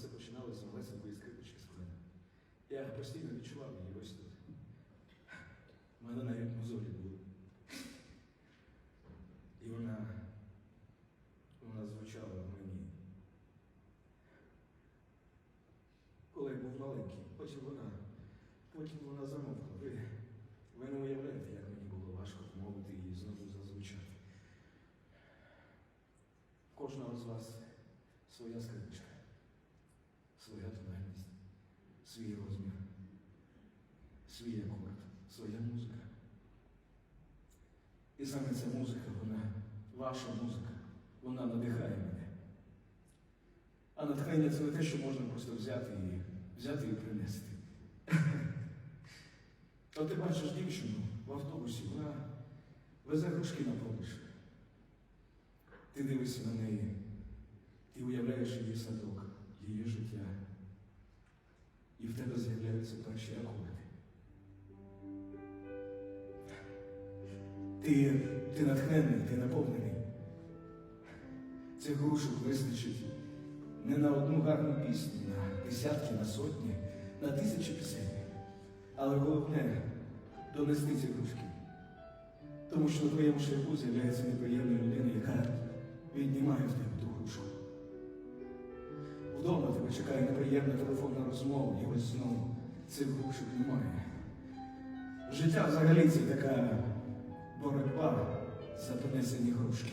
все починалося з малесенької скрипочки з мене. Я постійно відчував її ось тут. У мене навіть мозолі були. І вона, вона звучала в мені. Коли я був маленький, потім вона, потім вона замовкла. Ви, ви не уявляєте, як мені було важко вмовити її знову зазвучати. Кожного з вас своя скрипочка, своя тональність, свій розмір, свій акорд, своя музика. І саме ця музика, вона, ваша музика, вона надихає мене. А натхнення це не те, що можна просто взяти і взяти і принести. От ти бачиш дівчину в автобусі, вона везе грушки на продаж. Ти дивишся на неї і уявляєш її садок, її життя. І в з'являються перші акорди. Ти, ти натхнений, ти наповнений. Цих грушок вистачить не на одну гарну пісню, на десятки, на сотні, на тисячі пісень. Але головне донести ці грушки. Тому що на твоєму шляху з'являється неприємна людина, яка віднімає в тебе ту грушку. Вдома тебе чекає неприємна телефонна розмова, і ось знову цих грушок немає. Життя взагалі це така боротьба за донесені грушки.